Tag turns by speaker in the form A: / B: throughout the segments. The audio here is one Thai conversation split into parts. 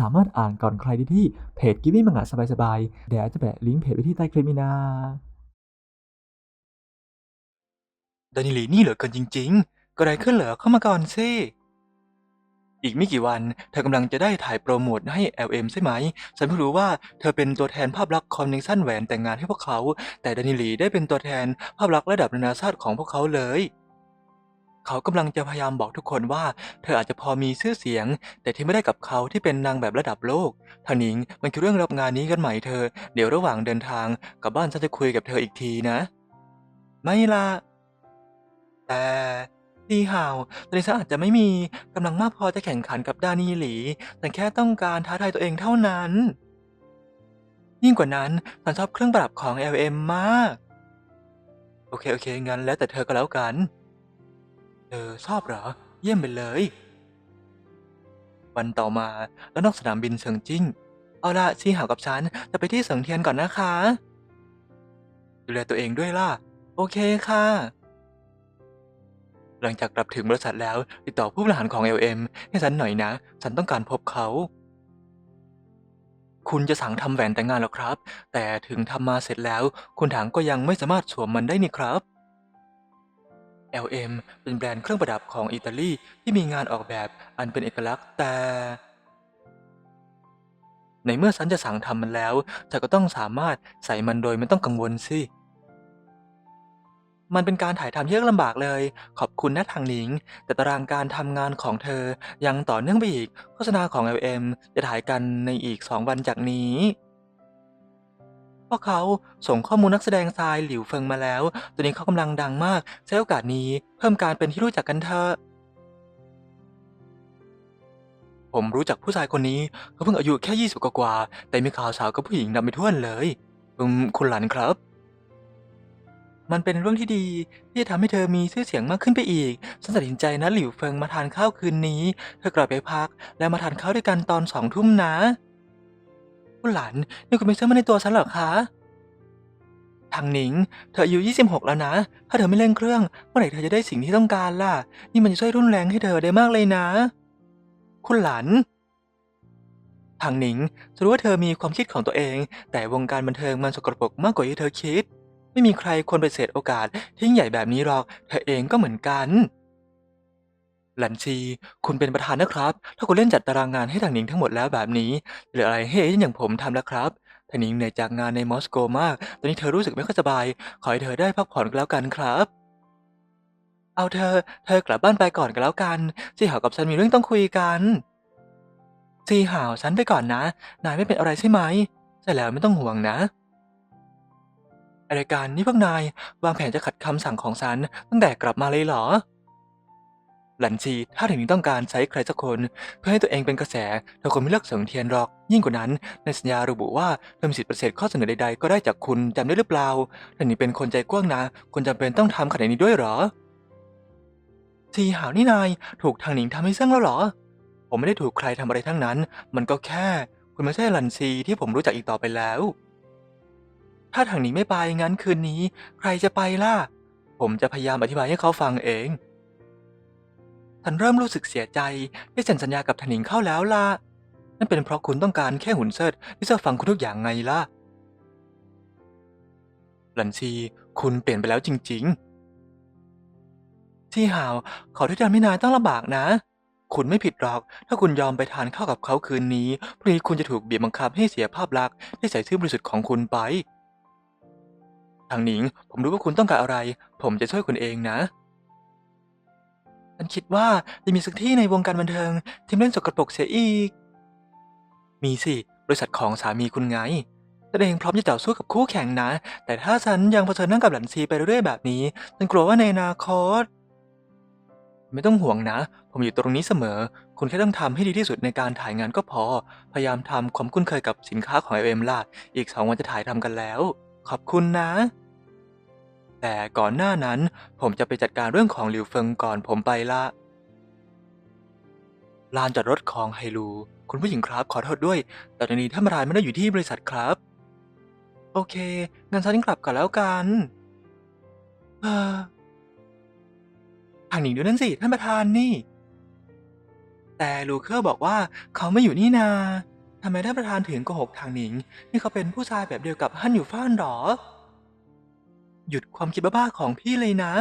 A: สามารถอ่านก่อนใครได้ที่เพจ g i v i n g มังงะสบายๆเดี๋ยวจะแปะลิงก์เพจไว้ที่ใต้คลิปนี้นะ
B: ดานิลีนี่เหลือเกินจริง ๆ ก็อะไรขึ้นเหรอเข้ามาก่อนสิอีกไม่กี่วัน เธอกำลังจะได้ถ่ายโปรโมทให้ LM ใช่ไหม ฉันเพิ่งรู้ว่าเธอเป็นตัวแทนภาพลักษณ์คอนเนคชั่นแหวนแต่งงานให้พวกเขา แต่ดานิลีได้เป็นตัวแทนภาพลักษณ์ระดับนานาชาติของพวกเขาเลย เขากำลังจะพยายามบอกทุกคนว่า เธออาจจะพอมีชื่อเสียง แต่ที่ไม่ได้กับเขาที่เป็นนางแบบระดับโลกทานี้มันคือเรื่องรับงานนี้กันใหม่เธอ เดี๋ยวระหว่างเดินทางกลับบ้านฉันจะคุยกับเธออีกทีนะ ไม่ละแต่ดีห่าวตอนนี้ฉันอาจจะไม่มีกำลังมากพอจะแข่งขันกับดานีหลี แต่แค่ต้องการท้าทายตัวเองเท่านั้น ยิ่งกว่านั้นฉันชอบเครื่องประดับของ LM มาก โอเค โอเค งั้นแล้วแต่เธอก็แล้วกัน เธอชอบเหรอ เยี่ยมไปเลย วันต่อมาแล้วนอกสนามบินเฉิงจิ้ง เอาละชีหาวกับฉันจะไปที่เสิงเทียนก่อนนะคะ ดูแลตัวเองด้วยล่ะ โอเคค่ะ หลังจากกลับถึงบริษัทแล้ว ติดต่อผู้บริหารของ LM ให้ฉันหน่อยนะ ฉันต้องการพบเขา คุณจะสั่งทำแหวนแต่งงานแล้วครับ แต่ถึงทำมาเสร็จแล้ว คุณถังก็ยังไม่สามารถสวมมันได้นี่ครับ LM เป็นแบรนด์เครื่องประดับของอิตาลีที่มีงานออกแบบอันเป็นเอกลักษณ์แต่ ในเมื่อฉันจะสั่งทำมันแล้วเธอก็ต้องสามารถใส่มันโดยไม่ต้องกังวลสิ มันเป็นการถ่ายทำที่ยากลำบากเลย ขอบคุณนะทางหนิง แต่ตารางการทำงานของเธอยังต่อเนื่องไปอีก โฆษณาของ LM จะถ่ายกันในอีก2วันจากนี้ พวกเขาส่งข้อมูลนักแสดงทรายหลิวเฟิงมาแล้วตอนนี้เขากำลังดังมาก ใช้โอกาสนี้เพิ่มการเป็นที่รู้จักกันเถอะผมรู้จักผู้ชายคนนี้เขาเพิ่งอายุแค่20กว่า แต่มีข่าวสาวกับผู้หญิงนำไปทั่วเลยอืมคุณหลันครับ มันเป็นเรื่องที่ดีที่จะทำให้เธอมีชื่อเสียงมากขึ้นไปอีก ฉันตัดสินใจนะหลิวเฟิงมาทานข้าวคืนนี้ เธอกลับไปพัก แล้วมาทานข้าวด้วยกันตอนสองทุ่มนะ คุณหลานนี่คุณไม่เชื่อมั่นในตัวฉันเหรอคะทางหนิง เธออายุ 26 แล้วนะ ถ้าเธอไม่เร่งเครื่อง เมื่อไหร่เธอจะได้สิ่งที่ต้องการล่ะ นี่มันจะช่วยรุนแรงให้เธอได้มากเลยนะ คุณหลานทางหนิงฉันรู้ว่าเธอมีความคิดของตัวเอง แต่วงการบันเทิงมันสกปรกมากกว่าที่เธอคิด ไม่มีใครควรปฏิเสธโอกาสที่ยิ่งใหญ่แบบนี้หรอก เธอเองก็เหมือนกัน หลันชี คุณเป็นประธานนะครับ ถ้าคุณเล่นจัดตารางงานให้ทางหนิงทั้งหมดแล้วแบบนี้ เหลืออะไรให้เอเย่นอย่างผมทำแล้วครับทางหนิงเหนื่อยจากงานในมอสโกมาก ตอนนี้เธอรู้สึกไม่ค่อยสบาย ขอให้เธอได้พักผ่อนก็แล้วกันครับ เอาเธอ เธอกลับบ้านไปก่อนก็แล้วกันจีหาวกับฉันมีเรื่องต้องคุยกันจีหาวฉันไปก่อนนะ นายไม่เป็นอะไรใช่ไหมใช่แล้วไม่ต้องห่วงนะอะไรกันนี่พวกนายวางแผนจะขัดคำสั่งของฉันตั้งแต่กลับมาเลยเหรอ หลันชีถ้าถึงต้องการใช้ใครสักคน เพื่อให้ตัวเองเป็นกระแสเธอคงไม่เลือกเสิงเทียนหรอก ยิ่งกว่านั้น ในสัญญาระบุว่าเธอมีสิทธิ์ปฏิเสธข้อเสนอใดๆ ก็ได้จากคุณจำได้หรือเปล่าท่านนี้เป็นคนใจกว้างนะคุณจำเป็นต้องทำขนาดนี้ด้วยหรอทีหาวนี่นายถูกทางหนิงทำให้เสื่องแล้วเหรอ ผมไม่ได้ถูกใครทำอะไรทั้งนั้น มันก็แค่ คุณไม่ใช่หลันซีที่ผมรู้จักอีกต่อไปแล้ว ถ้าทางหนิงไม่ไปงั้นคืนนี้ ใครจะไปล่ะผมจะพยายามอธิบายให้เขาฟังเอง ฉันเริ่มรู้สึกเสียใจที่เซ็นสัญญากับทานิงเข้าแล้วล่ะ นั่นเป็นเพราะคุณต้องการแค่หุ่นเซิดที่จะฟังคุณทุกอย่างไงล่ะ หลันซีคุณเปลี่ยนไปแล้วจริง ๆ ที่หาวขอที่ทำให้นายต้องลำบากนะ คุณไม่ผิดหรอก ถ้าคุณยอมไปทานข้าวกับเขาคืนนี้พรุ่งนี้คุณจะถูกเบีบบังคับให้เสียภาพลักษณ์ที่ใส่ซื่อบริสุทธิ์ของคุณไป ทางหนิง ผมรู้ว่าคุณต้องการอะไร ผมจะช่วยคุณเองนะ ฉันคิดว่าจะมีสักที่ในวงการบันเทิงที่ไม่เล่นสกรปรกเสียอีก มีสิ บริษัทของสามีคุณไงแสดงพร้อมจะต่อสู้กับคู่แข่งนะ แต่ถ้าฉันยังเผชิญหน้ากับหลันซีไปเรื่อยๆแบบนี้ ฉันกลัวว่าในอนาคต ไม่ต้องห่วงนะ ผมอยู่ตรงนี้เสมอ คุณแค่ต้องทำให้ดีที่สุดในการถ่ายงานก็พอ พยายามทำความคุ้นเคยกับสินค้าของ LM ล่ะ อีกสองวันจะถ่ายทำกันแล้ว ขอบคุณนะ แต่ก่อนหน้านั้นผมจะไปจัดการเรื่องของหลิวเฟิงก่อนผมไปละ ลานจอดรถของไฮลู คุณผู้หญิงครับขอโทษด้วย แต่ตอนนี้ท่านประธานไม่ได้อยู่ที่บริษัทครับ โอเค งั้นฉันกลับก่อนแล้วกันทางหนิงดูนั่นสิ ท่านประธานนี่ แต่แต่ลูเคอร์บอกว่าเขาไม่อยู่นี่นาทำไมท่านประธานถึงโกหกทางหนิง นี่เขาเป็นผู้ชายแบบเดียวกับฮั่นอยู่ฟ้านหรอ หยุดความคิดบ้าๆของพี่เลยนะ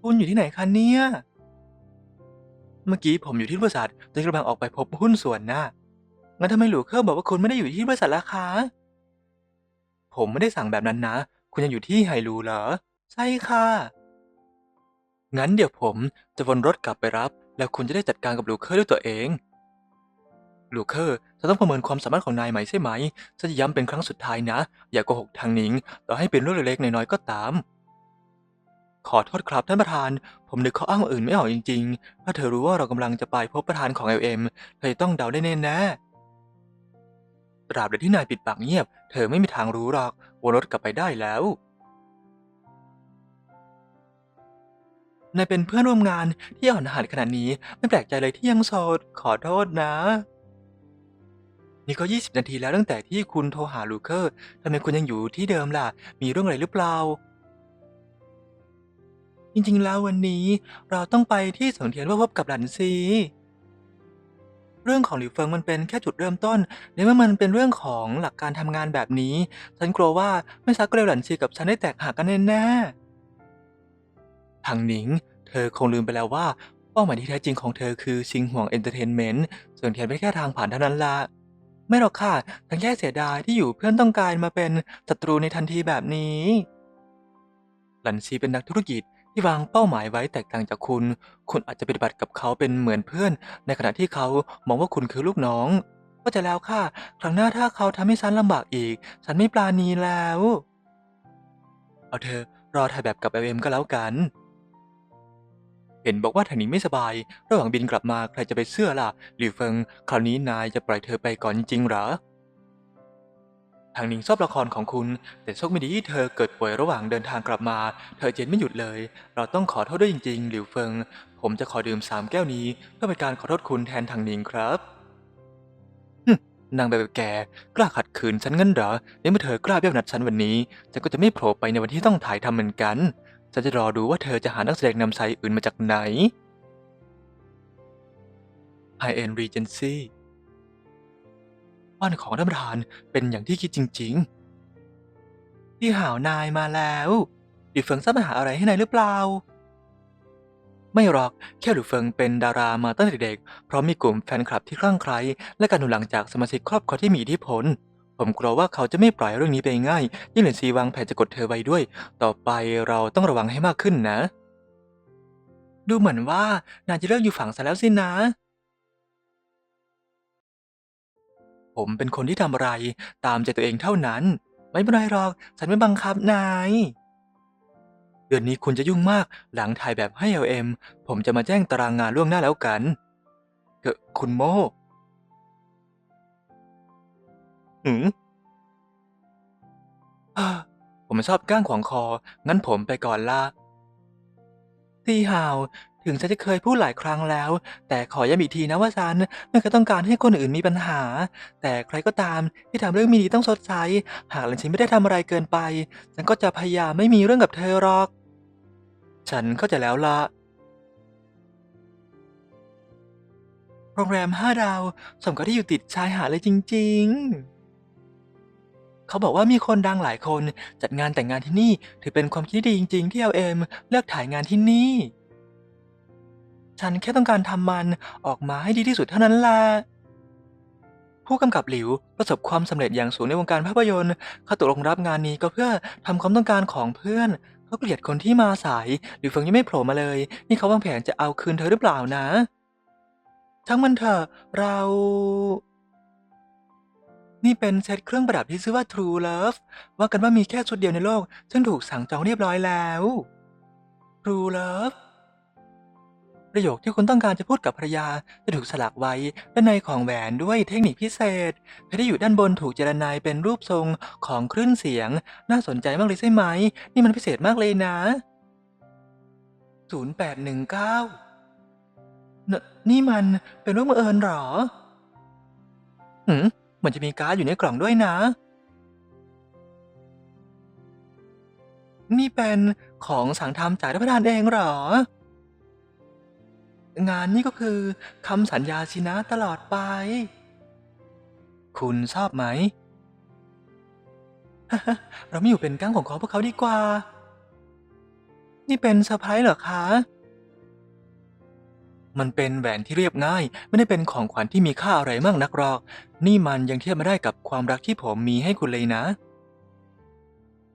B: คุณอยู่ที่ไหนคะเนี่ย เมื่อกี้ผมอยู่ที่บริษัทจนกำลังออกไปพบหุ้นส่วนนะงั้นทำไมหลูเคอร์บอกว่าคุณไม่ได้อยู่ที่บริษัทล่ะคะ ผมไม่ได้สั่งแบบนั้นนะ คุณยังอยู่ที่ไฮรูเหรอ ใช่ค่ะ งั้นเดี๋ยวผมจะวนรถกลับไปรับ แล้วคุณจะได้จัดการกับหลูเคอร์ด้วยตัวเอง ลูเคอร์จะต้องประเมินความสามารถของนายใหม่ใช่ไหมฉันจะย้ำเป็นครั้งสุดท้ายนะ อย่าโกหกทางหนิงต่อให้เป็นเรื่องเล็กๆน้อยๆก็ตาม ขอโทษครับท่านประธาน ผมนึกข้ออ้างอื่นไม่ออกจริงๆ ถ้าเธอรู้ว่าเรากำลังจะไปพบประธานของ LM เธอต้องเดาได้แน่ๆตราบใดที่นายปิดปากเงียบ เธอไม่มีทางรู้หรอกวนรถกลับไปได้แล้วนายเป็นเพื่อนร่วมงานที่อ่อนหัดขนาดนี้ ไม่แปลกใจเลยที่ยังโสดขอโทษนะ นี่ก็ 20 นาทีแล้วตั้งแต่ที่คุณโทรหาลูเคอร์ทำไมคุณยังอยู่ที่เดิมล่ะ มีเรื่องอะไรหรือเปล่า จริงๆ แล้ววันนี้เราต้องไปที่สงเทียนเพื่อพบกับหลันซี เรื่องของหลิวเฟิงมันเป็นแค่จุดเริ่มต้นในเมื่อมันเป็นเรื่องของหลักการทำงานแบบนี้ ฉันกลัวว่าไม่ซักก็เร็วหลันซีกับฉันได้แตกหักกันแน่ๆทางหนิง เธอคงลืมไปแล้วว่าเป้าหมายที่แท้จริงของเธอคือชิงห่วงเอนเตอร์เทนเมนต์ส่วนเทียนเป็นแค่ทางผ่านเท่านั้นละ ไม่หรอกค่ะฉันแค่เสียดายที่อยู่เพื่อนต้องการมาเป็นศัตรูในทันทีแบบนี้ หลันซีเป็นนักธุรกิจที่วางเป้าหมายไว้แตกต่างจากคุณ คุณอาจจะปฏิบัติกับเขาเป็นเหมือนเพื่อน ในขณะที่เขามองว่าคุณคือลูกน้อง ก็จะแล้วค่ะ ครั้งหน้าถ้าเขาทำให้ฉันลำบากอีก ฉันไม่ปราณีแล้ว เอาเธอะรอถ่ายแบบกับเอ็มก็แล้วกัน เห็นบอกว่าทางนี้ไม่สบาย ระหว่างบินกลับมาใครจะไปเชื่อล่ะหลิวเฟิง คราวนี้นายจะปล่อยเธอไปก่อนจริงเหรอ ทางนิงชอบละครของคุณ แต่โชคไม่ดีที่เธอเกิดป่วยระหว่างเดินทางกลับมา เธอเจนไม่หยุดเลย เราต้องขอโทษด้วยจริงๆ หลิวเฟิง ผมจะขอดื่มสามแก้วนี้เพื่อเป็นการขอโทษคุณแทนทางนิงครับฮึนางแบบแกกล้าขัดขืนฉันงั้นเหรอในเมื่อเธอกล้าเบี้ยวนัดฉันวันนี้ ฉันก็จะไม่โผล่ไปในวันที่ต้องถ่ายทำเหมือนกัน ฉันจะรอดูว่าเธอจะหานักแสดงนำชายอื่นมาจากไหน High End Regency บ้านของท่านประธานเป็นอย่างที่คิดจริง ๆ พี่หาวนายมาแล้วหลิวเฟิงทราบปัญหาอะไรให้นายหรือเปล่า ไม่หรอก แค่หลิวเฟิงเป็นดารามาตั้งแต่เด็ก เพราะมีกลุ่มแฟนคลับที่คลั่งไคล้และการหนุนหลังจากสมาชิกครอบครัวที่มีอิทธิพล ผมกลัวว่าเขาจะไม่ปล่อยเรื่องนี้ไปง่าย ยิ่งเหลินซีวางแผนจะกดเธอไว้ด้วย ต่อไปเราต้องระวังให้มากขึ้นนะ ดูเหมือนว่านายจะเลิกอยู่ฝั่งซะแล้วสินะ ผมเป็นคนที่ทำอะไร ตามใจตัวเองเท่านั้น ไม่เป็นไรหรอก ฉันไม่บังคับนายเดือนนี้คุณจะยุ่งมากหลังถ่ายแบบให้ LM ผมจะมาแจ้งตารางงานล่วงหน้าแล้วกันเกอคุณโม หืมอ่าผมชอบก้างขวางคอ งั้นผมไปก่อนละตีฮาว ถึงฉันจะเคยพูดหลายครั้งแล้ว แต่ขอย้ำอีกทีนะว่าฉันไม่เคยต้องการให้คนอื่นมีปัญหา แต่ใครก็ตามที่ทำเรื่องไมีดีต้องชดใช้ หากหลันฉันไม่ได้ทำอะไรเกินไป ฉันก็จะพยายามไม่มีเรื่องกับเธอหรอก ฉันเข้าใจแล้วละโรงแรมห้าดาวสมกับที่อยู่ติดชายหาดเลยจริง ๆ เขาบอกว่ามีคนดังหลายคนจัดงานแต่งงานที่นี่ ถือเป็นความคิดที่ดีจริง ๆ ที่ LM เอมเลือกถ่ายงานที่นี่ ฉันแค่ต้องการทำมันออกมาให้ดีที่สุดเท่านั้นแหละผู้กำกับหลิวประสบความสำเร็จอย่างสูงในวงการภาพยนตร์เขาตกลงรับงานนี้ก็เพื่อทำความต้องการของเพื่อนเขาเกลียดคนที่มาสายหลิวเฟิงยังไม่โผล่มาเลย นี่เขาวางแผนจะเอาคืนเธอหรือเปล่านะ ทั้งมันเถอะเรา นี่เป็นเซตเครื่องประดับที่ชื่อว่า True Love ว่ากันว่ามีแค่ชุดเดียวในโลก ซึ่งถูกสั่งจองเรียบร้อยแล้ว True Love ประโยคที่คุณต้องการจะพูดกับภรรยาจะถูกสลักไว้ด้านในของแหวนด้วยเทคนิคพิเศษเพชรที่อยู่ด้านบนถูกเจรไนเป็นรูปทรงของคลื่นเสียง น่าสนใจมากเลยใช่ไหม นี่มันพิเศษมากเลยนะ 0819นนี่มันเป็นรูปบังเอิญหรอหืม มือนจะมีการ์ดอยู่ในกล่องด้วยนะ นี่เป็นของสั่งทำจากท่านประธานเองเหรอ งานนี่ก็คือคำสัญญาสินะตลอดไป คุณชอบไหม เราไม่อยู่เป็นก้างของคอพวกเขาดีกว่า นี่เป็นเซอร์ไพรส์เหรอคะ มันเป็นแหวนที่เรียบง่าย ไม่ได้เป็นของขวัญที่มีค่าอะไรมากนักหรอก นี่มันยังเทียบไม่ได้กับความรักที่ผมมีให้คุณเลยนะ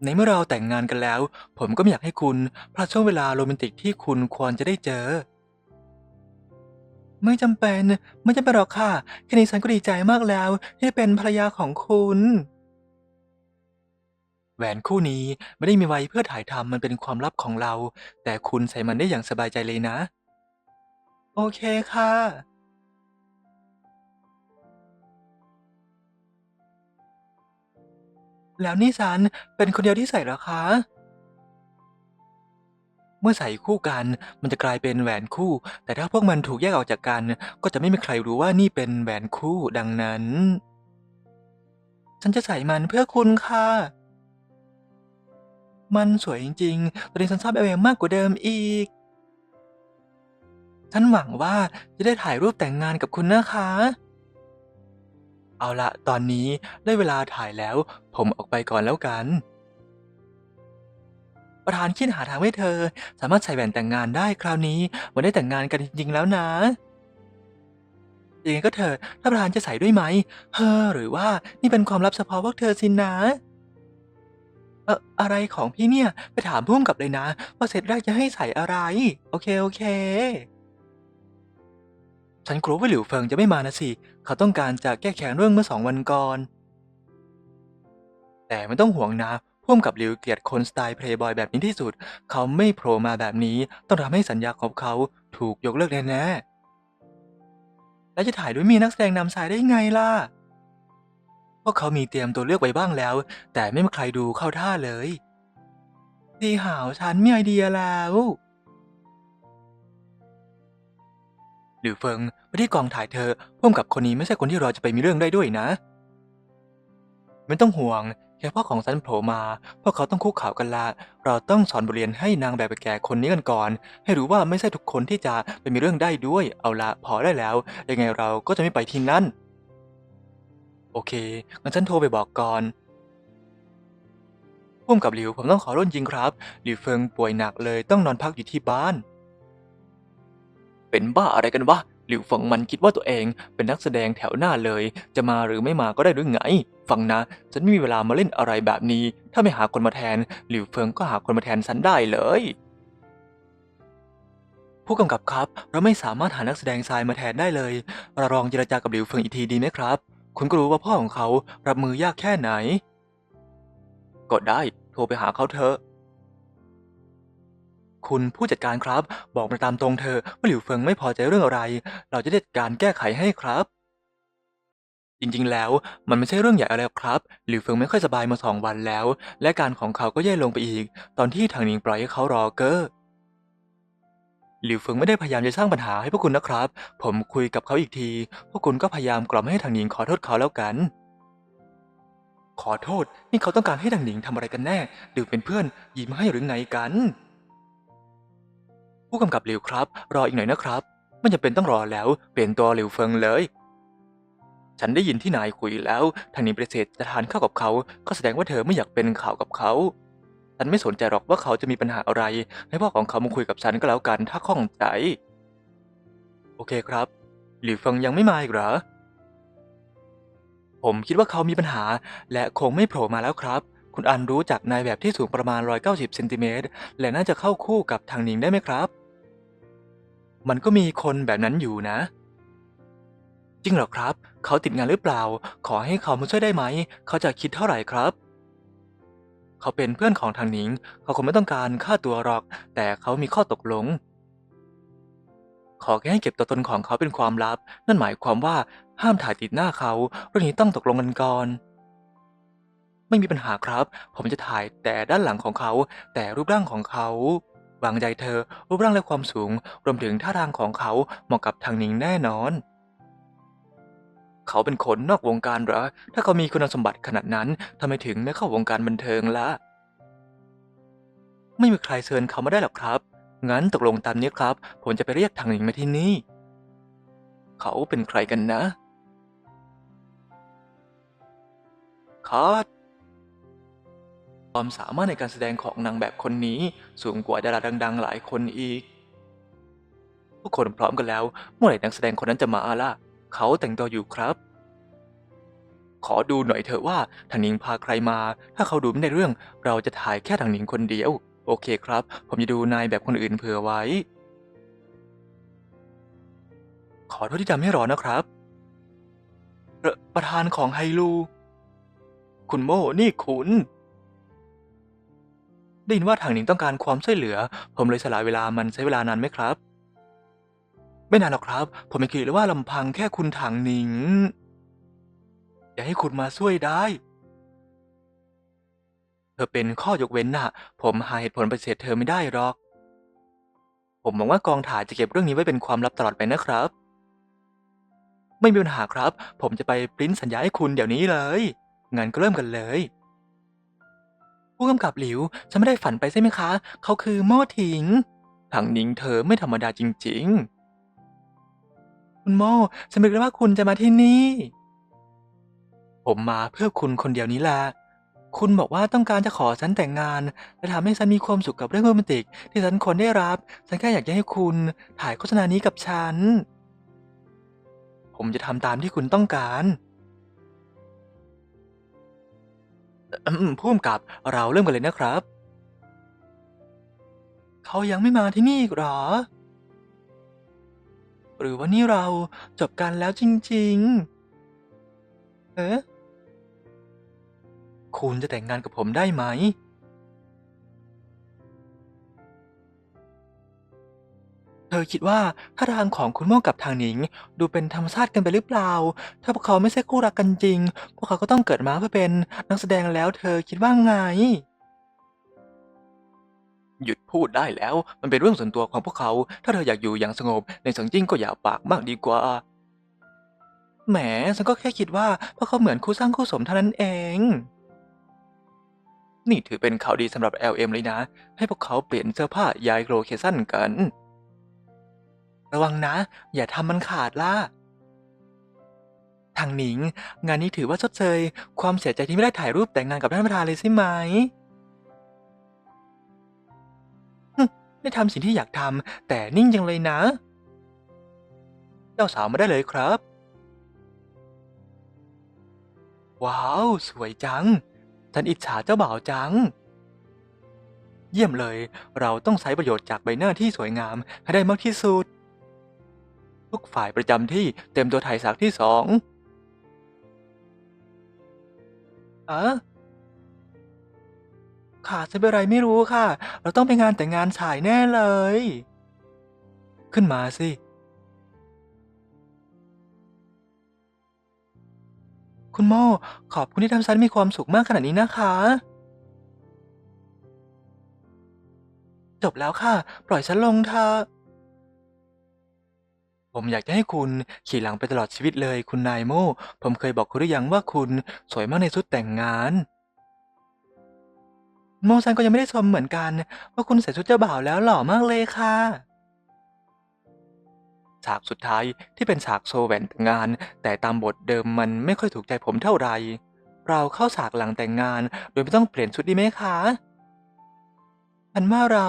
B: ในเมื่อเราแต่งงานกันแล้ว ผมก็ไม่อยากให้คุณพลาดช่วงเวลาโรแมนติกที่คุณควรจะได้เจอ ไม่จำเป็น ไม่จำเป็นหรอกค่ะแค่นี้ฉันก็ดีใจมากแล้ว ที่ได้เป็นภรรยาของคุณแหวนคู่นี้ไม่ได้มีไว้เพื่อถ่ายทำมันเป็นความลับของเรา แต่คุณใส่มันได้อย่างสบายใจเลยนะ โอเคค่ะ แล้วนี่ฉันเป็นคนเดียวที่ใส่เหรอคะ เมื่อใส่คู่กันมันจะกลายเป็นแหวนคู่ แต่ถ้าพวกมันถูกแยกออกจากกัน ก็จะไม่มีใครรู้ว่านี่เป็นแหวนคู่ดังนั้น ฉันจะใส่มันเพื่อคุณค่ะ มันสวยจริงๆตอนนี้ฉันชอบเอเวมากกว่าเดิมอีก ฉันหวังว่าจะได้ถ่ายรูปแต่งงานกับคุณนะคะ เอาละตอนนี้ได้เวลาถ่ายแล้ว ผมออกไปก่อนแล้วกัน ประธานคิดหาทางให้เธอ สามารถใส่แหวนแต่งงานได้คราวนี้เมือนได้แต่งงานกันจริงๆแล้วนะยังไงก็เถอะถ้าประธานจะใส่ด้วยไหม เฮ้อหรือว่านี่เป็นความลับเฉพาะพวกเธอสินะเอออะไรของพี่เนี่ย ไปถามพุ่มกับเลยนะ ว่าเซตแรกจะให้ใส่อะไร โอเค โอเค ฉันกลัวว่าหลิวเฟิงจะไม่มานะสิ เขาต้องการจะแก้แค้นเรื่องเมื่อสองวันก่อน แต่ไม่ต้องห่วงนะพุ่มกับหลิวเกลียดคนสไตล์เพลย์บอยแบบนี้ที่สุด เขาไม่โผล่มาแบบนี้ ต้องทำให้สัญญาของเขาถูกยกเลิกแน่ๆแล้วจะถ่ายด้วยมีนักแสดงนำชายได้ไงล่ะ พวกเขามีเตรียมตัวเลือกไว้บ้างแล้ว แต่ไม่มีใครดูเข้าท่าเลยดีหาวฉันมีไอเดียแล้ว หลิวเฟิงไปที่กองถ่ายเธอพ่วมกับคนนี้ไม่ใช่คนที่เราจะไปมีเรื่องได้ด้วยนะ ไม่ต้องห่วง แค่พ่อของฉันโผล่มา พวกเขาต้องคุกข่ากันละ เราต้องสอนบทเรียนให้นางแบบแก่คนนี้กันก่อน ให้รู้ว่าไม่ใช่ทุกคนที่จะไปมีเรื่องได้ด้วย เอาละพอได้แล้ว ยังไงเราก็จะไม่ไปที่นั่น โอเค งั้นฉันโทรไปบอกก่อนพุ่มกับหลิวผมต้องขอร่นจริงครับ หลิวเฟิงป่วยหนักเลยต้องนอนพักอยู่ที่บ้าน เป็นบ้าอะไรกันวะ หลิวเฟิงมันคิดว่าตัวเองเป็นนักแสดงแถวหน้าเลย จะมาหรือไม่มาก็ได้หรือไง ฟังนะ ฉันไม่มีเวลามาเล่นอะไรแบบนี้ ถ้าไม่หาคนมาแทน หลิวเฟิงก็หาคนมาแทนฉันได้เลยผู้กำกับครับ เราไม่สามารถหานักแสดงชายมาแทนได้เลย เราลองเจรจากับหลิวเฟิงอีกทีดีไหมครับ คุณก็รู้ว่าพ่อของเขารับมือยากแค่ไหน ก็ได้ โทรไปหาเขาเถอะ คุณผู้จัดการครับ บอกมาตามตรงเธอว่าหลิวเฟิงไม่พอใจเรื่องอะไร เราจะด้จัดการแก้ไขให้ครับ จริงๆแล้วมันไม่ใช่เรื่องใหญ่อะไรครับ หลิวเฟิงไม่ค่อยสบายมาสองวันแล้ว และการของเขาก็แย่ลงไปอีก ตอนที่ทางหนิงปล่อยให้เขารอเกอร์หลิวเฟิงไม่ได้พยายามจะสร้างปัญหาให้พวกคุณนะครับ ผมคุยกับเขาอีกที พวกคุณก็พยายามกล่อมให้ทางหนิงขอโทษเขาแล้วกัน ขอโทษ นี่เขาต้องการให้ทางหนิงทำอะไรกันแน่ ดื่มเป็นเพื่อน ยิ้มให้หรือไงกัน ผู้กำกับหลิวครับ รออีกหน่อยนะครับไม่จำเป็นต้องรอแล้ว เปลี่ยนตัวหลิวเฟิงเลย ฉันได้ยินที่นายคุยแล้ว ทางนิงปฏิเสธจะทานข้าวกับเขา ก็แสดงว่าเธอไม่อยากเป็นข่าวกับเขา ฉันไม่สนใจหรอกว่าเขาจะมีปัญหาอะไร ให้พ่อของเขามาคุยกับฉันก็แล้วกันถ้าข้องใจ โอเคครับ หลิวเฟิงยังไม่มาอีกเหรอ ผมคิดว่าเขามีปัญหา และคงไม่โผล่มาแล้วครับคุณอันรู้จักนายแบบที่สูงประมาณ 190 เซนติเมตร และน่าจะเข้าคู่กับทางนิงได้ไหมครับ มันก็มีคนแบบนั้นอยู่นะ จริงเหรอครับ เขาติดงานหรือเปล่า ขอให้เขามาช่วยได้ไหม เขาจะคิดเท่าไหร่ครับ เขาเป็นเพื่อนของทางหนิง เขาคงไม่ต้องการค่าตัวหรอก แต่เขามีข้อตกลง ขอแค่ให้เก็บตัวตนของเขาเป็นความลับ นั่นหมายความว่าห้ามถ่ายติดหน้าเขาเรื่องนี้ต้องตกลงกันก่อนไม่มีปัญหาครับ ผมจะถ่ายแต่ด้านหลังของเขา แต่รูปร่างของเขา วางใจเธอ รูปร่างและความสูง รวมถึงท่าทางของเขาเหมาะกับทางหนิงแน่นอน เขาเป็นคนนอกวงการหรอ ถ้าเขามีคุณสมบัติขนาดนั้นทำไมถึงไม่เข้าวงการบันเทิงล่ะไม่มีใครเชิญเขามาได้หรอกครับ งั้นตกลงตามนี้ครับ ผมจะไปเรียกทางหนิงมาที่นี่ เขาเป็นใครกันนะคัด ความสามารถในการแสดงของนางแบบคนนี้สูงกว่าดาราดัง ๆ หลายคนอีก ทุกคนพร้อมกันแล้ว เมื่อไหร่นักแสดงคนนั้นจะมาล่ะ เขาแต่งตัวอยู่ครับ ขอดูหน่อยเถอะว่าทางหนิงพาใครมา ถ้าเขาดูไม่ในเรื่อง เราจะถ่ายแค่ทางหนิงคนเดียว โอเคครับ ผมจะดูนายแบบคนอื่นเผื่อไว้ ขอโทษที่ทำให้รอนะครับประประธานของไฮลู คุณโม่นี่คุณ ได้ยินว่าทางหนิงต้องการความช่วยเหลือ ผมเลยสละเวลามันใช้เวลานานไหมครับ ไม่นานหรอกครับ ผมไม่คิดเลยว่าลำพังแค่คุณทางหนิงจะให้คุณมาช่วยได้ เธอเป็นข้อยกเว้นน่ะ ผมหาเหตุผลปฏิเสธเธอไม่ได้หรอก ผมหวังว่ากองถ่ายจะเก็บเรื่องนี้ไว้เป็นความลับตลอดไปนะครับ ไม่มีปัญหาครับ ผมจะไปปริ้นสัญญาให้คุณเดี๋ยวนี้เลยงั้นก็เริ่มกันเลย ผู้กำกับหลิว ฉันไม่ได้ฝันไปใช่ไหมคะ เขาคือโม่ถิงทางนิงเธอไม่ธรรมดาจริง ๆ คุณโม่ฉันนึกเลยว่าคุณจะมาที่นี่ ผมมาเพื่อคุณคนเดียวนี้แหละ คุณบอกว่าต้องการจะขอฉันแต่งงาน และทำให้ฉันมีความสุขกับเรื่องโรแมนติก ที่ฉันควรได้รับ ฉันแค่อยากจะให้คุณถ่ายโฆษณานี้กับฉัน ผมจะทำตามที่คุณต้องการ พุ่มกับเราเริ่มกันเลยนะครับ เขายังไม่มาที่นี่อีกหรอ หรือว่านี่เราจบกันแล้วจริงๆ เอ๊ะคุณจะแต่งงานกับผมได้ไหม ธอคิดว่าท่าทางของคุณโม่กับทางหนิง ดูเป็นธรรมชาติกันไปหรือเปล่า ถ้าพวกเขาไม่ใช่คู่รักกันจริง พวกเขาก็ต้องเกิดมาเพื่อเป็นนักแสดงแล้ว เธอคิดว่าไง หยุดพูดได้แล้ว มันเป็นเรื่องส่วนตัวของพวกเขา ถ้าเธออยากอยู่อย่างสงบ ในสังจิ้งก็อย่าปากมากดีกว่า แหม ฉันก็แค่คิดว่าพวกเขาเหมือนคู่สร้างคู่สมเท่านั้นเองนี่ถือเป็นข่าวดีสำหรับ LM เลยนะ ให้พวกเขาเปลี่ยนเสื้อผ้าย้ายโลเคชั่นกัน ระวังนะ อย่าทำมันขาดล่ะ ทางหนิง งานนี้ถือว่าชดเชย ความเสียใจที่ไม่ได้ถ่ายรูปแต่งงานกับท่านประธานเลยใช่ไหมได้ทำสิ่งที่อยากทำแต่นิ่งจังเลยนะ เจ้าสาวมาได้เลยครับ ว้าว สวยจัง ฉันอิจฉาเจ้าบ่าวจัง เยี่ยมเลย เราต้องใช้ประโยชน์จากใบหน้าที่สวยงามให้ได้มากที่สุด ทุกฝ่ายประจำที่เต็มตัวถ่ายฉากที่สองอะขาดจะเป็นไรไม่รู้ค่ะ เราต้องไปงานแต่งงานฉายแน่เลย ขึ้นมาสิ คุณโม่ขอบคุณที่ทำฉันมีความสุขมากขนาดนี้นะคะ จบแล้วค่ะ ปล่อยฉันลงเถอะ ผมอยากจะให้คุณขี่หลังไปตลอดชีวิตเลยคุณนายโม่ผมเคยบอกคุณหรือยังว่าคุณสวยมากในชุดแต่งงาน โมซันก็ยังไม่ได้ชมเหมือนกัน ว่าคุณใส่ชุดเจ้าบ่าวแล้วหล่อมากเลยค่ะฉากสุดท้ายที่เป็นฉากโชว์แหวนแต่งงาน แต่ตามบทเดิมมันไม่ค่อยถูกใจผมเท่าไหร่เราเข้าฉากหลังแต่งงาน โดยไม่ต้องเปลี่ยนชุดดีไหมคะ ฉันว่าเรา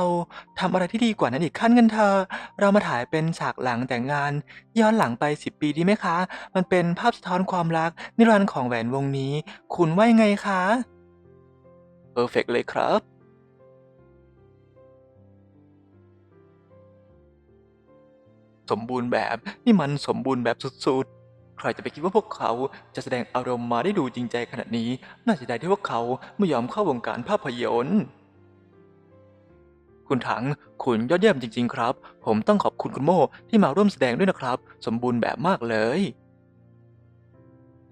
B: ทำอะไรที่ดีกว่านั้นอีกขั้นกันเถอะเรามาถ่ายเป็นฉากหลังแต่งงาน ย้อนหลังไปสิบปีดีไหมคะ มันเป็นภาพสะท้อนความรัก นิรันดร์ของแหวนวงนี้ คุณว่ายังไงคะเพอร์เฟกเลยครับ สมบูรณ์แบบนี่มันสมบูรณ์แบบสุดๆ ใครจะไปคิดว่าพวกเขาจะแสดงอารมณ์มาได้ดูจริงใจขนาดนี้ น่าเสียดายที่พวกเขาไม่ยอมเข้าวงการภาพยนตร์ คุณถัง คุณยอดเยี่ยมจริง ๆ ครับ ผมต้องขอบคุณคุณโม่ที่มาร่วมแสดงด้วยนะครับ สมบูรณ์แบบมากเลย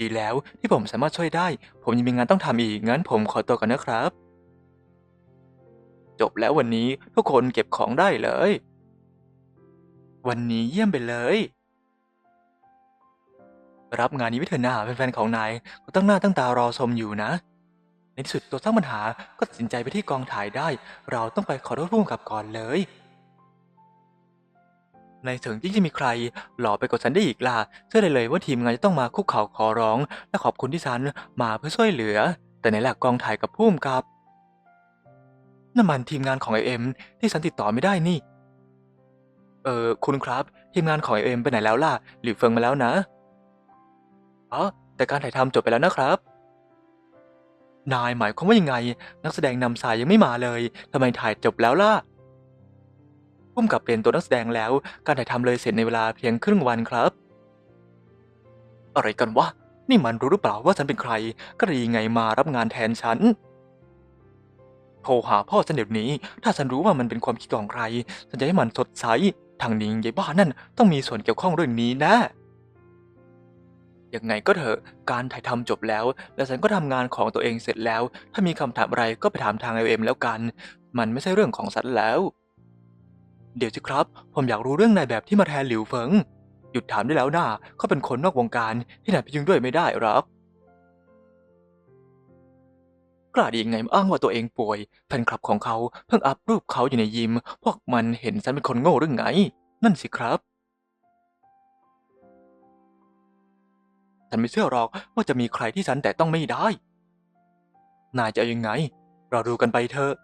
B: ดีแล้วที่ผมสามารถช่วยได้ ผมยังมีงานต้องทำอีก งั้นผมขอตัวก่อนนะครับ จบแล้ววันนี้ทุกคนเก็บของได้เลย วันนี้เยี่ยมไปเลย รับงานนี้ไว้เถอะนะแฟนๆของนายก็ตั้งหน้าตั้งตารอชมอยู่นะ ในที่สุดตัวสร้างปัญหาก็ตัดสินใจไปที่กองถ่ายได้ เราต้องไปขอโทษผู้กำกับก่อนเลย ในถึงที่จะมีใคร หล่อไปกว่าฉันได้อีกล่ะเชื่อได้เลยว่าทีมงานจะต้องมาคุกเข่าขอร้อง และขอบคุณที่ฉันมาเพื่อช่วยเหลือ แต่ไหล่ะกองถ่ายกับพุ่มกับนั่นมันทีมงานของไอเอ็มที่ฉันติดต่อไม่ได้นี่ เออคุณครับทีมงานของไอเอ็มไปไหนแล้วล่ะหลิวเฟิงมาแล้วนะอ๋อแต่การถ่ายทำจบไปแล้วนะครับ นายหมายความว่ายังไง นักแสดงนำสายยังไม่มาเลยทำไมถ่ายจบแล้วล่ะพุ่มกับเปลี่ยนตัวนักแสดงแล้ว การถ่ายทำเลยเสร็จในเวลาเพียงครึ่งวันครับ อะไรกันวะ นี่มันรู้หรือเปล่าว่าฉันเป็นใคร ก็ได้ยังไงมารับงานแทนฉัน โทรหาพ่อฉันเดี๋ยวนี้ ถ้าฉันรู้ว่ามันเป็นความคิดของใคร ฉันจะให้มันสดใส ทางนิงยายบ้านั่นต้องมีส่วนเกี่ยวข้องเรื่องนี้แนะ ยังไงก็เถอะ การถ่ายทำจบแล้ว และฉันก็ทำงานของตัวเองเสร็จแล้ว ถ้ามีคำถามอะไรก็ไปถามทาง LM แล้วกัน มันไม่ใช่เรื่องของฉันแล้ว เดี๋ยวสิครับ ผมอยากรู้เรื่องนายแบบที่มาแทนหลิวเฟิง หยุดถามได้แล้วนะเขาเป็นคนนอกวงการที่นายไปยุ่งด้วยไม่ได้หรอกกล้าดียังไงมาอ้างว่าตัวเองป่วยแฟนคลับของเขาเพิ่งอัพรูปเขาอยู่ในยิม พวกมันเห็นฉันเป็นคนโง่หรือไง นั่นสิครับ ฉันไม่เชื่อหรอกว่าจะมีใครที่ฉันแต่ต้องไม่ได้ นายจะเอายังไง เราดูกันไปเถอะ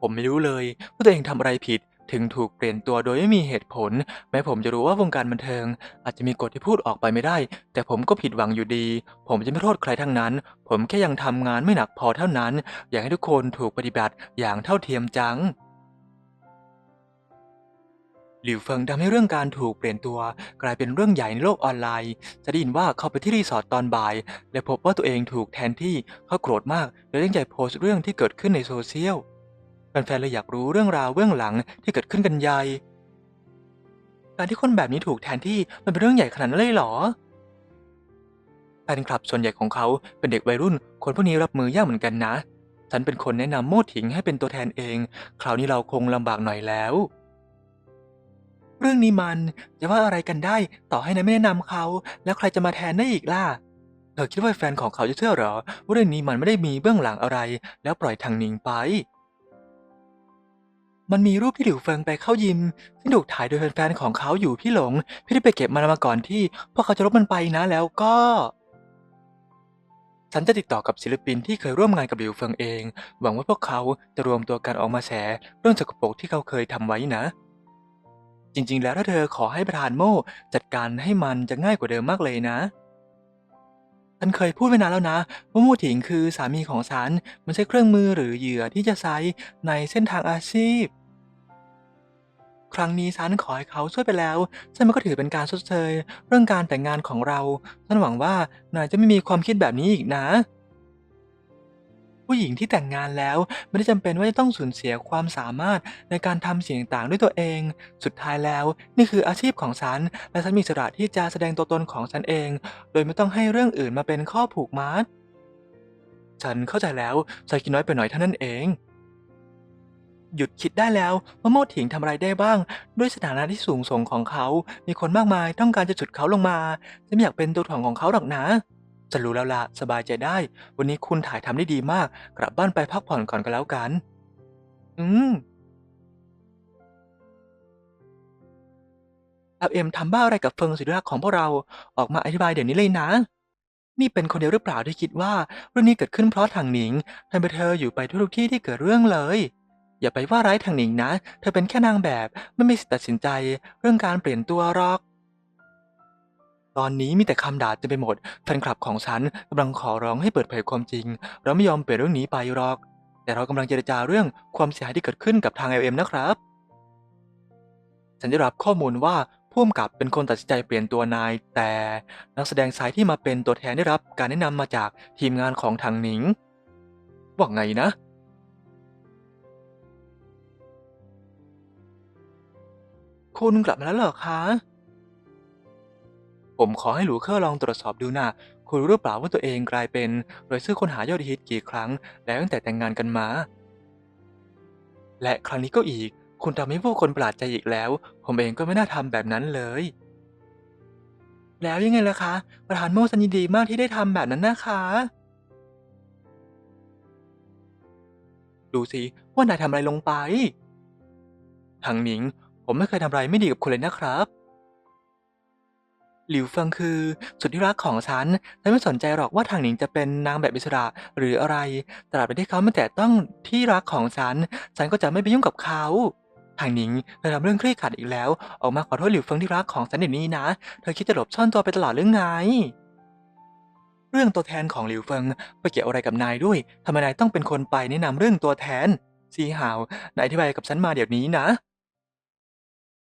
B: ผมไม่รู้เลยว่าตัวเองทำอะไรผิดถึงถูกเปลี่ยนตัวโดยไม่มีเหตุผล แม้ผมจะรู้ว่าวงการบันเทิง อาจจะมีกฎที่พูดออกไปไม่ได้ แต่ผมก็ผิดหวังอยู่ดี ผมจะไม่โทษใครทั้งนั้น ผมแค่ยังทำงานไม่หนักพอเท่านั้น อยากให้ทุกคนถูกปฏิบัติอย่างเท่าเทียมจัง หลิวเฟิงทำให้เรื่องการถูกเปลี่ยนตัว กลายเป็นเรื่องใหญ่ในโลกออนไลน์ จะได้ยินว่าเขาไปที่รีสอร์ทตอนบ่าย และพบว่าตัวเองถูกแทนที่เขาโกรธมากเลยตั้งใจโพสต์เรื่องที่เกิดขึ้นในโซเชียลแฟนๆเลยอยากรู้เรื่องราวเบื้องหลังที่เกิดขึ้นกันใหญ่การที่คนแบบนี้ถูกแทนที่มันเป็นเรื่องใหญ่ขนาดนั้นเลยเหรอแฟนคลับส่วนใหญ่ของเขาเป็นเด็กวัยรุ่น คนพวกนี้รับมือยากเหมือนกันนะ ฉันเป็นคนแนะนำโมถิงให้เป็นตัวแทนเอง คราวนี้เราคงลำบากหน่อยแล้ว เรื่องนี้มันจะว่าอะไรกันได้ต่อให้นายไม่แนะนำเขา แล้วใครจะมาแทนได้อีกล่ะเธอคิดว่าแฟนของเขาจะเชื่อหรอว่าเรื่องนี้มันไม่ได้มีเบื้องหลังอะไร แล้วปล่อยทางหนิงไป มันมีรูปที่หลิวเฟิงไปเข้ายิมซึ่งถูกถ่ายโดยแฟนๆของเขาอยู่พี่หลง พี่ได้ไปเก็บมันมาก่อนที่พวกเขาจะลบมันไปนะแล้วก็ฉันจะติดต่อกับศิลปินที่เคยร่วมงานกับหลิวเฟิงเอง หวังว่าพวกเขาจะรวมตัวกันออกมาแฉเรื่องสกปรกที่เขาเคยทำไว้นะ จริง ๆ แล้วถ้าเธอขอให้ประธานโม่จัดการให้มันจะง่ายกว่าเดิมมากเลยนะฉันเคยพูดไว้นานแล้วนะว่ามู่ถิงคือสามีของฉันมันใช่เครื่องมือหรือเหยื่อที่จะใช้ในเส้นทางอาชีพ ครั้งนี้ฉันขอให้เขาช่วยไปแล้วฉันมันก็ถือเป็นการชดเชยเรื่องการแต่งงานของเราฉันหวังว่านายจะไม่มีความคิดแบบนี้อีกนะ ผู้หญิงที่แต่งงานแล้วไม่ได้จำเป็นว่าจะต้องสูญเสียความสามารถในการทำสิ่งต่างด้วยตัวเอง สุดท้ายแล้ว นี่คืออาชีพของฉัน และฉันมีอิสระที่จะแสดงตัวตนของฉันเอง โดยไม่ต้องให้เรื่องอื่นมาเป็นข้อผูกมัดฉันเข้าใจแล้วใจคิดน้อยไปหน่อยเท่านั้นเอง หยุดคิดได้แล้วว่าโมถิงทำอะไรได้บ้าง ด้วยสถานะที่สูงส่งของเขา มีคนมากมายต้องการจะฉุดเขาลงมาฉันไม่อยากเป็นตัวถ่วงของเขาหรอกนะ จะรู้แล้วละสบายใจได้ วันนี้คุณถ่ายทำได้ดีมาก กลับบ้านไปพักผ่อนก่อนก็แล้วกัน อืมอาเอ็มทำบ้าอะไรกับเฟิงสุดรักของพวกเรา ออกมาอธิบายเดี๋ยวนี้เลยนะ นี่เป็นคนเดียวหรือเปล่าที่คิดว่าเรื่องนี้เกิดขึ้นเพราะทางหนิงทำไปเธออยู่ไปทุกที่ที่เกิดเรื่องเลย อย่าไปว่าร้ายทางหนิงนะ เธอเป็นแค่นางแบบ ไม่มีสิทธิ์ตัดสินใจ เรื่องการเปลี่ยนตัวหรอก ตอนนี้มีแต่คำด่าเต็มไปหมดแฟนคลับของฉันกำลังขอร้องให้เปิดเผยความจริง เราไม่ยอมเปลี่ยนเรื่องนี้ไปหรอก แต่เรากำลังเจรจาเรื่องความเสียหายที่เกิดขึ้นกับทาง LM นะครับ ฉันได้รับข้อมูลว่าผู้กำกับเป็นคนตัดสินใจเปลี่ยนตัวนาย แต่นักแสดงสายที่มาเป็นตัวแทนได้รับการแนะนำมาจากทีมงานของทางหนิงว่าไงนะคุณกลับมาแล้วเหรอคะ ผมขอให้หลูเคอร์ลองตรวจสอบดูนะคุณรู้หรือเปล่าว่าตัวเองกลายเป็นรายชื่อคนหายอดฮิตกี่ครั้ง แล้วตั้งแต่แต่งงานกันมา และครั้งนี้ก็อีก คุณทำให้ผู้คนประหลาดใจอีกแล้ว ผมเองก็ไม่น่าทำแบบนั้นเลย แล้วยังไงล่ะคะ ประธานโมสันยินดีมากที่ได้ทำแบบนั้นนะคะดูสิว่านายทำอะไรลงไป ทางหนิง ผมไม่เคยทำอะไรไม่ดีกับคุณเลยนะครับ หลิวเฟิงคือสุดที่รักของฉันฉันไม่สนใจหรอกว่าทางหนิงจะเป็นนางแบบอิสระหรืออะไร ตราบใดที่เขาไม่แตะต้องที่รักของฉัน ฉันก็จะไม่ไปยุ่งกับเขา ทางหนิงเธอทำเรื่องเครียดขัดอีกแล้ว ออกมาขอโทษหลิวเฟิงที่รักของฉันเดี๋ยวนี้นะ เธอคิดจะหลบซ่อนตัวไปตลอดหรือไง เรื่องตัวแทนของหลิวเฟิงไปเกี่ยวอะไรกับนายด้วยทำไมนายต้องเป็นคนไปแนะนำเรื่องตัวแทนซีหาวนายอธิบายกับฉันมาเดี๋ยวนี้นะ